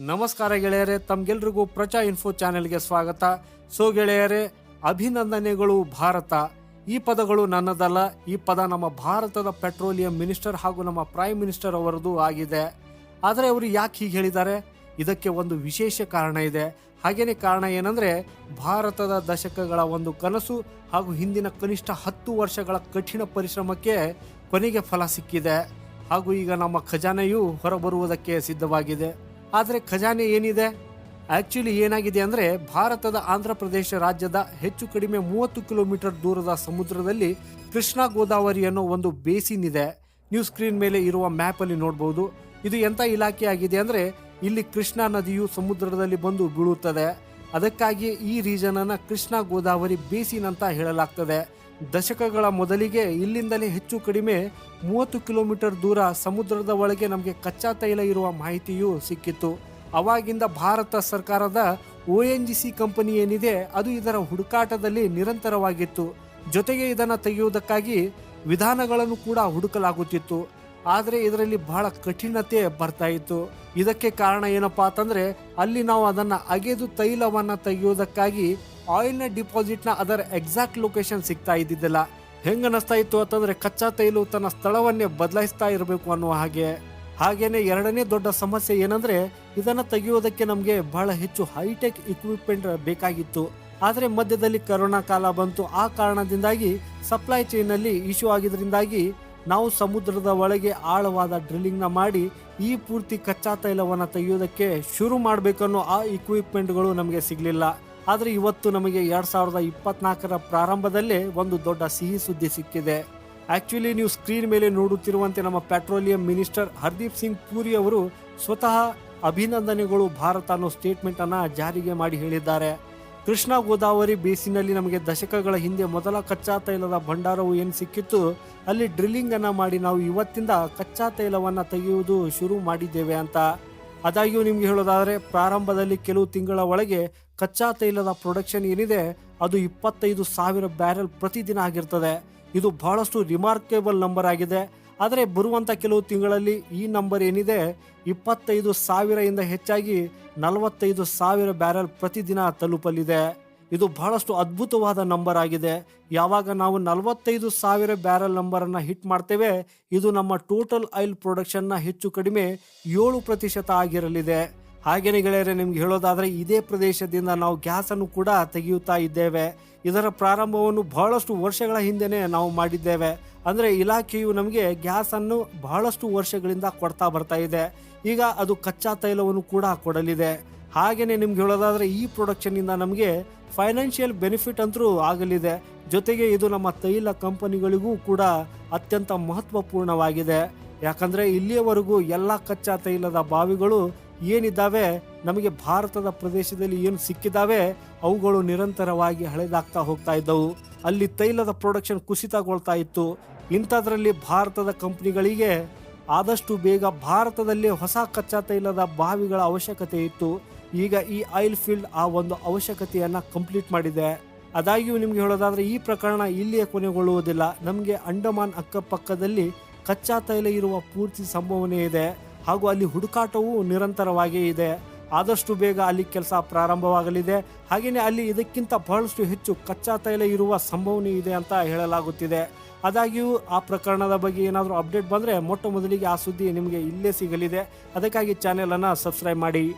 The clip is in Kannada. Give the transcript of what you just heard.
ನಮಸ್ಕಾರ ಗೆಳೆಯರೆ, ತಮ್ಗೆಲ್ರಿಗೂ ಪ್ರಚಾ ಇನ್ಫೋ ಚಾನೆಲ್ಗೆ ಸ್ವಾಗತ. ಸೊ ಗೆಳೆಯರೆ, ಅಭಿನಂದನೆಗಳು ಭಾರತ. ಈ ಪದಗಳು ನನ್ನದಲ್ಲ, ಈ ಪದ ನಮ್ಮ ಭಾರತದ ಪೆಟ್ರೋಲಿಯಂ ಮಿನಿಸ್ಟರ್ ಹಾಗೂ ನಮ್ಮ ಪ್ರೈಮ್ ಮಿನಿಸ್ಟರ್ ಅವರದು ಆಗಿದೆ. ಆದರೆ ಅವರು ಯಾಕೆ ಹೀಗೆ ಹೇಳಿದ್ದಾರೆ? ಇದಕ್ಕೆ ಒಂದು ವಿಶೇಷ ಕಾರಣ ಇದೆ. ಹಾಗೇನೆ ಕಾರಣ ಏನಂದ್ರೆ, ಭಾರತದ ದಶಕಗಳ ಒಂದು ಕನಸು ಹಾಗೂ ಹಿಂದಿನ ಕನಿಷ್ಠ ಹತ್ತು ವರ್ಷಗಳ ಕಠಿಣ ಪರಿಶ್ರಮಕ್ಕೆ ಕೊನೆಗೆ ಫಲ ಸಿಕ್ಕಿದೆ. ಹಾಗೂ ಈಗ ನಮ್ಮ ಖಜಾನೆಯು ಹೊರಬರುವುದಕ್ಕೆ ಸಿದ್ಧವಾಗಿದೆ. ಆದರೆ ಖಜಾನೆ ಏನಿದೆ? ಆ್ಯಕ್ಚುಲಿ ಏನಾಗಿದೆ ಅಂದರೆ ಭಾರತದ ಆಂಧ್ರ ಪ್ರದೇಶ ರಾಜ್ಯದ ಹೆಚ್ಚು ಕಡಿಮೆ ಮೂವತ್ತು ಕಿಲೋಮೀಟರ್ ದೂರದ ಸಮುದ್ರದಲ್ಲಿ ಕೃಷ್ಣಾ ಗೋದಾವರಿ ಅನ್ನೋ ಒಂದು ಬೇಸಿನ್ ಇದೆ. ನ್ಯೂ ಸ್ಕ್ರೀನ್ ಮೇಲೆ ಇರುವ ಮ್ಯಾಪಲ್ಲಿ ನೋಡ್ಬೋದು. ಇದು ಎಂಥ ಇಲಾಖೆ ಆಗಿದೆ ಅಂದರೆ ಇಲ್ಲಿ ಕೃಷ್ಣಾ ನದಿಯು ಸಮುದ್ರದಲ್ಲಿ ಬಂದು ಬೀಳುತ್ತದೆ. ಅದಕ್ಕಾಗಿ ಈ ರೀಜನ್ ಅನ್ನ ಕೃಷ್ಣಾ ಗೋದಾವರಿ ಬೇಸಿನ್ ಅಂತ ಹೇಳಲಾಗ್ತದೆ. ದಶಕಗಳ ಮೊದಲಿಗೆ ಇಲ್ಲಿಂದಲೇ ಹೆಚ್ಚು ಕಡಿಮೆ ಮೂವತ್ತು ಕಿಲೋಮೀಟರ್ ದೂರ ಸಮುದ್ರದ ಒಳಗೆ ನಮಗೆ ಕಚ್ಚಾ ತೈಲ ಇರುವ ಮಾಹಿತಿಯೂ ಸಿಕ್ಕಿತ್ತು. ಅವಾಗಿಂದ ಭಾರತ ಸರ್ಕಾರದ O N G C company ಏನಿದೆ, ಅದು ಇದರ ಹುಡುಕಾಟದಲ್ಲಿ ನಿರಂತರವಾಗಿತ್ತು. ಜೊತೆಗೆ ಇದನ್ನು ತೆಗೆಯುವುದಕ್ಕಾಗಿ ವಿಧಾನಗಳನ್ನು ಕೂಡ ಹುಡುಕಲಾಗುತ್ತಿತ್ತು. ಆದರೆ ಇದರಲ್ಲಿ ಬಹಳ ಕಠಿಣತೆ ಬರ್ತಾ ಇತ್ತು. ಇದಕ್ಕೆ ಕಾರಣ ಏನಪ್ಪಾ ಅಂತಂದ್ರೆ, ಅಲ್ಲಿ ನಾವು ಅದನ್ನ ಅಗೆದು ತೈಲವನ್ನ ತೆಗೆಯುವುದಕ್ಕಾಗಿ ಆಯಿಲ್ನ ಡಿಪಾಸಿಟ್ನ ಅದರ ಎಕ್ಸಾಕ್ಟ್ ಲೊಕೇಶನ್ ಸಿಗ್ತಾ ಇದ್ದಿದ್ದಿಲ್ಲ. ಹೆಂಗ ಅನಿಸ್ತಾ ಇತ್ತು ಅಂತಂದ್ರೆ ಕಚ್ಚಾ ತೈಲು ತನ್ನ ಸ್ಥಳವನ್ನೇ ಬದಲಾಯಿಸ್ತಾ ಇರಬೇಕು ಅನ್ನುವ ಹಾಗೆ. ಹಾಗೇನೆ ಎರಡನೇ ದೊಡ್ಡ ಸಮಸ್ಯೆ ಏನಂದ್ರೆ ಇದನ್ನ ತೆಗೆಯುವುದಕ್ಕೆ ನಮಗೆ ಬಹಳ ಹೆಚ್ಚು ಹೈಟೆಕ್ ಇಕ್ವಿಪ್ಮೆಂಟ್ ಬೇಕಾಗಿತ್ತು. ಆದರೆ ಮಧ್ಯದಲ್ಲಿ ಕರೋನಾ ಕಾಲ ಬಂತು. ಆ ಕಾರಣದಿಂದಾಗಿ ಸಪ್ಲೈ ಚೈನ್ ಅಲ್ಲಿ ಇಶ್ಯೂ ಆಗಿದ್ರಿಂದಾಗಿ ನಾವು ಸಮುದ್ರದ ಒಳಗೆ ಆಳವಾದ ಡ್ರಿಲ್ಲಿಂಗ್ನ ಮಾಡಿ ಈ ಪೂರ್ತಿ ಕಚ್ಚಾ ತೈಲವನ್ನು ತೆಗೆಯೋದಕ್ಕೆ ಶುರು ಮಾಡಬೇಕನ್ನೋ ಆ ಇಕ್ವಿಪ್ಮೆಂಟ್ಗಳು ನಮಗೆ ಸಿಗಲಿಲ್ಲ. ಆದರೆ ಇವತ್ತು ನಮಗೆ ಎರಡ್ ಸಾವಿರದ ಇಪ್ಪತ್ನಾಲ್ಕರ ಪ್ರಾರಂಭದಲ್ಲೇ ಒಂದು ದೊಡ್ಡ ಸಿಹಿ ಸುದ್ದಿ ಸಿಕ್ಕಿದೆ. ಆಕ್ಚುಲಿ ನೀವು ಸ್ಕ್ರೀನ್ ಮೇಲೆ ನೋಡುತ್ತಿರುವಂತೆ ನಮ್ಮ ಪೆಟ್ರೋಲಿಯಂ ಮಿನಿಸ್ಟರ್ ಹರ್ದೀಪ್ ಸಿಂಗ್ ಪೂರಿ ಅವರು ಸ್ವತಃ ಅಭಿನಂದನೆಗಳು ಭಾರತ ಅನ್ನೋ ಸ್ಟೇಟ್ಮೆಂಟ್ ಅನ್ನ ಜಾರಿಗೆ ಮಾಡಿ ಹೇಳಿದ್ದಾರೆ. ಕೃಷ್ಣಾ ಗೋದಾವರಿ ಬೇಸಿನಲ್ಲಿ ನಮಗೆ ದಶಕಗಳ ಹಿಂದೆ ಮೊದಲ ಕಚ್ಚಾ ತೈಲದ ಭಂಡಾರವು ಏನು ಸಿಕ್ಕಿತ್ತು, ಅಲ್ಲಿ ಡ್ರಿಲ್ಲಿಂಗ್ ಅನ್ನ ಮಾಡಿ ನಾವು ಇವತ್ತಿಂದ ಕಚ್ಚಾ ತೈಲವನ್ನ ತೆಗೆಯುವುದು ಶುರು ಮಾಡಿದ್ದೇವೆ ಅಂತ. ಆದಾಗ್ಯೂ ನಿಮಗೆ ಹೇಳೋದಾದರೆ ಪ್ರಾರಂಭದಲ್ಲಿ ಕೆಲವು ತಿಂಗಳ ಒಳಗೆ ಕಚ್ಚಾ ತೈಲದ ಪ್ರೊಡಕ್ಷನ್ ಏನಿದೆ, ಅದು ಇಪ್ಪತ್ತೈದು ಸಾವಿರ ಬ್ಯಾರೆಲ್ ಪ್ರತಿದಿನ ಆಗಿರ್ತದೆ. ಇದು ಬಹಳಷ್ಟು ರಿಮಾರ್ಕೇಬಲ್ ನಂಬರ್ ಆಗಿದೆ. ಆದರೆ ಬರುವಂಥ ಕೆಲವು ತಿಂಗಳಲ್ಲಿ ಈ ನಂಬರ್ ಏನಿದೆ, ಇಪ್ಪತ್ತೈದು ಇಂದ ಹೆಚ್ಚಾಗಿ ನಲವತ್ತೈದು ಸಾವಿರ ಬ್ಯಾರೆಲ್ ಪ್ರತಿದಿನ ತಲುಪಲಿದೆ. ಇದು ಬಹಳಷ್ಟು ಅದ್ಭುತವಾದ ನಂಬರ್ ಆಗಿದೆ. ಯಾವಾಗ ನಾವು ನಲವತ್ತೈದು ಸಾವಿರ ಬ್ಯಾರಲ್ ನಂಬರನ್ನು ಹಿಟ್ ಮಾಡ್ತೇವೆ, ಇದು ನಮ್ಮ ಟೋಟಲ್ ಆಯಿಲ್ ಪ್ರೊಡಕ್ಷನ್ನ ಹೆಚ್ಚು ಕಡಿಮೆ ಏಳು ಪ್ರತಿಶತ ಆಗಿರಲಿದೆ. ಹಾಗೇನೆ ಗೆಳೆಯರೆ, ನಿಮ್ಗೆ ಹೇಳೋದಾದರೆ ಇದೇ ಪ್ರದೇಶದಿಂದ ನಾವು ಗ್ಯಾಸನ್ನು ಕೂಡ ತೆಗೆಯುತ್ತಾ ಇದ್ದೇವೆ. ಇದರ ಪ್ರಾರಂಭವನ್ನು ಬಹಳಷ್ಟು ವರ್ಷಗಳ ಹಿಂದೆಯೇ ನಾವು ಮಾಡಿದ್ದೇವೆ. ಅಂದರೆ ಇಲಾಖೆಯು ನಮಗೆ ಗ್ಯಾಸನ್ನು ಬಹಳಷ್ಟು ವರ್ಷಗಳಿಂದ ಕೊಡ್ತಾ ಬರ್ತಾ ಇದೆ. ಈಗ ಅದು ಕಚ್ಚಾ ತೈಲವನ್ನು ಕೂಡ ಕೊಡಲಿದೆ. ಹಾಗೇನೆ ನಿಮ್ಗೆ ಹೇಳೋದಾದರೆ ಈ ಪ್ರೊಡಕ್ಷನ್ ಇಂದ ನಮಗೆ ಫೈನಾನ್ಷಿಯಲ್ ಬೆನಿಫಿಟ್ ಅಂತೂ ಆಗಲಿದೆ. ಜೊತೆಗೆ ಇದು ನಮ್ಮ ತೈಲ ಕಂಪನಿಗಳಿಗೂ ಕೂಡ ಅತ್ಯಂತ ಮಹತ್ವಪೂರ್ಣವಾಗಿದೆ. ಯಾಕಂದರೆ ಇಲ್ಲಿಯವರೆಗೂ ಎಲ್ಲ ಕಚ್ಚಾ ತೈಲದ ಬಾವಿಗಳು ಏನಿದ್ದಾವೆ, ನಮಗೆ ಭಾರತದ ಪ್ರದೇಶದಲ್ಲಿ ಏನು ಸಿಕ್ಕಿದ್ದಾವೆ ಅವುಗಳು ನಿರಂತರವಾಗಿ ಹಳೆದಾಗ್ತಾ ಹೋಗ್ತಾ ಇದ್ದವು. ಅಲ್ಲಿ ತೈಲದ ಪ್ರೊಡಕ್ಷನ್ ಕುಸಿತಗೊಳ್ತಾ ಇತ್ತು. ಇಂಥದ್ರಲ್ಲಿ ಭಾರತದ ಕಂಪ್ನಿಗಳಿಗೆ ಆದಷ್ಟು ಬೇಗ ಭಾರತದಲ್ಲಿ ಹೊಸ ಕಚ್ಚಾ ತೈಲದ ಬಾವಿಗಳ ಅವಶ್ಯಕತೆ ಇತ್ತು. ಈಗ ಈ ಆಯಿಲ್ ಫೀಲ್ಡ್ ಆ ಒಂದು ಅವಶ್ಯಕತೆಯನ್ನ ಕಂಪ್ಲೀಟ್ ಮಾಡಿದೆ. ಆದಾಗ್ಯೂ ನಿಮ್ಗೆ ಹೇಳೋದಾದ್ರೆ ಈ ಪ್ರಕರಣ ಇಲ್ಲಿಯೇ ಕೊನೆಗೊಳ್ಳುವುದಿಲ್ಲ. ನಮಗೆ ಅಂಡಮಾನ್ ಅಕ್ಕಪಕ್ಕದಲ್ಲಿ ಕಚ್ಚಾ ತೈಲ ಇರುವ ಪೂರ್ತಿ ಸಂಭವನೆ ಇದೆ. ಹಾಗೂ ಅಲ್ಲಿ ಹುಡುಕಾಟವೂ ನಿರಂತರವಾಗಿಯೇ ಇದೆ. ಆದಷ್ಟು ಬೇಗ ಅಲ್ಲಿ ಕೆಲಸ ಪ್ರಾರಂಭವಾಗಲಿದೆ. ಹಾಗೆಯೇ ಅಲ್ಲಿ ಇದಕ್ಕಿಂತ ಬಹಳಷ್ಟು ಹೆಚ್ಚು ಕಚ್ಚಾ ತೈಲ ಇರುವ ಸಂಭವನೆ ಇದೆ ಅಂತ ಹೇಳಲಾಗುತ್ತಿದೆ. ಆದಾಗ್ಯೂ ಆ ಪ್ರಕರಣದ ಬಗ್ಗೆ ಏನಾದರೂ ಅಪ್ಡೇಟ್ ಬಂದರೆ ಮೊಟ್ಟ ಮೊದಲಿಗೆ ಆ ಸುದ್ದಿ ನಿಮಗೆ ಇಲ್ಲೇ ಸಿಗಲಿದೆ. ಅದಕ್ಕಾಗಿ ಚಾನೆಲನ್ನು ಸಬ್ಸ್ಕ್ರೈಬ್ ಮಾಡಿ.